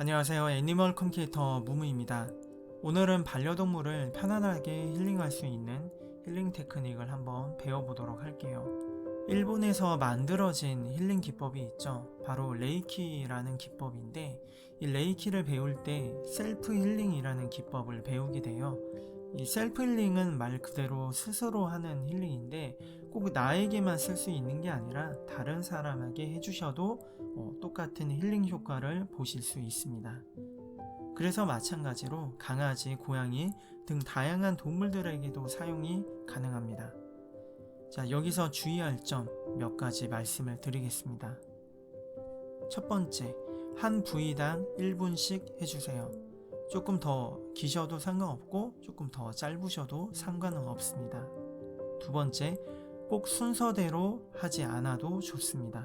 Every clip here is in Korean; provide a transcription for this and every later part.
안녕하세요. 애니멀 컴퓨터 무무입니다. 오늘은 반려동물을 편안하게 힐링할 수 있는 힐링 테크닉을 한번 배워보도록 할게요. 일본에서 만들어진 힐링 기법이 있죠. 바로 레이키라는 기법인데, 이 레이키를 배울 때 셀프 힐링이라는 기법을 배우게 돼요. 이 셀프 힐링은 말 그대로 스스로 하는 힐링인데, 꼭 나에게만 쓸 수 있는 게 아니라 다른 사람에게 해주셔도 어, 똑같은 힐링 효과를 보실 수 있습니다. 그래서 마찬가지로 강아지, 고양이 등 다양한 동물들에게도 사용이 가능합니다. 자, 여기서 주의할 점 몇 가지 말씀을 드리겠습니다. 첫 번째, 한 부위당 1분씩 해주세요. 조금 더 기셔도 상관없고 조금 더 짧으셔도 상관은 없습니다. 두 번째, 꼭 순서대로 하지 않아도 좋습니다.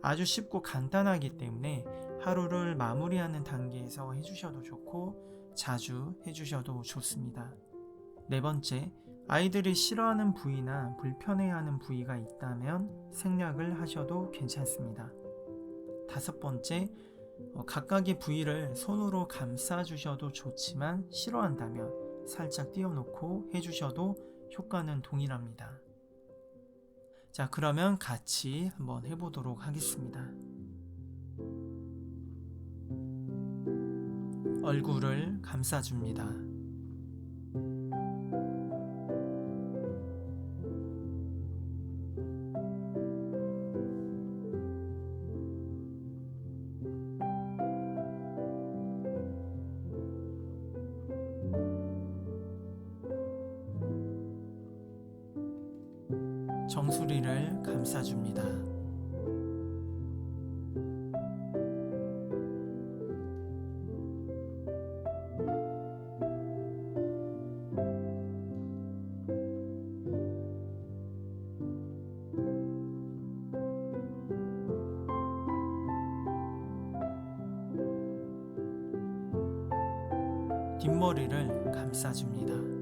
아주 쉽고 간단하기 때문에 하루를 마무리하는 단계에서 해주셔도 좋고 자주 해주셔도 좋습니다. 네 번째, 아이들이 싫어하는 부위나 불편해하는 부위가 있다면 생략을 하셔도 괜찮습니다. 다섯 번째, 어, 각각의 부위를 손으로 감싸주셔도 좋지만 싫어한다면 살짝 띄워놓고 해주셔도 효과는 동일합니다. 자, 그러면 같이 한번 해보도록 하겠습니다. 얼굴을 감싸줍니다. 정수리를 감싸줍니다. 뒷머리를 감싸줍니다.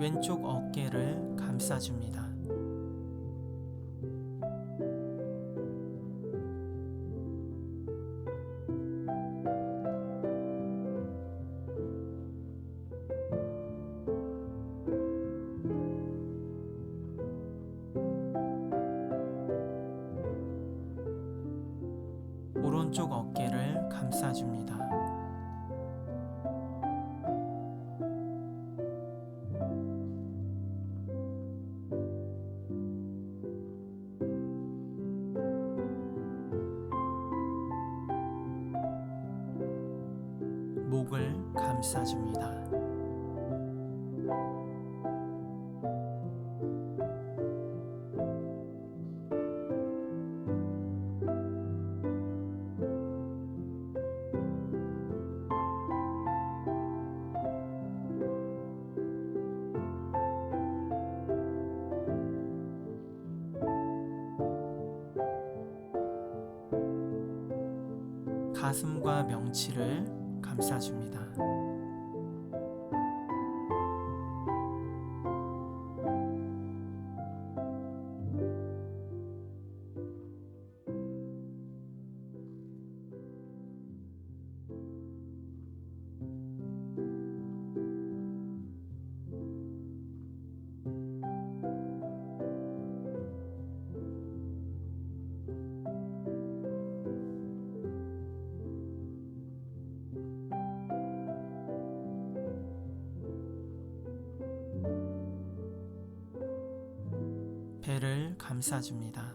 왼쪽 어깨를 감싸줍니다. 오른쪽 어깨를 감싸줍니다. 감싸줍니다. 가슴과 명치를 감싸줍니다. 배를 감싸줍니다.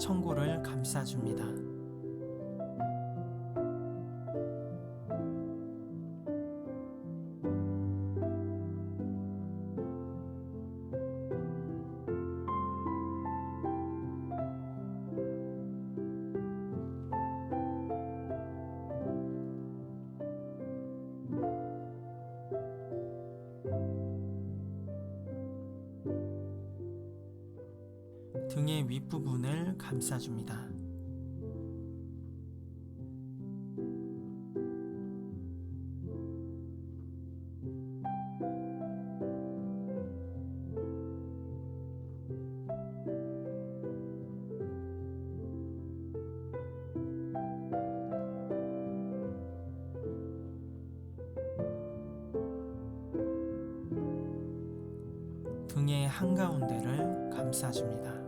청구를 감싸줍니다. 윗부분을 감싸줍니다. 등의 한가운데를 감싸줍니다.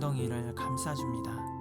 엉덩이를 감싸줍니다.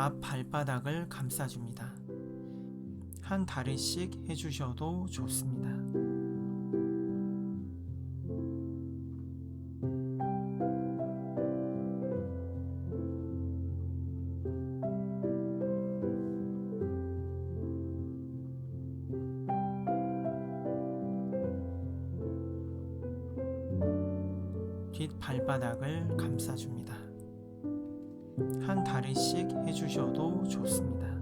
앞 발바닥을 감싸줍니다. 한 다리씩 해주셔도 좋습니다. 뒷 발바닥을 감싸줍니다. 한 다리씩 해주셔도 좋습니다.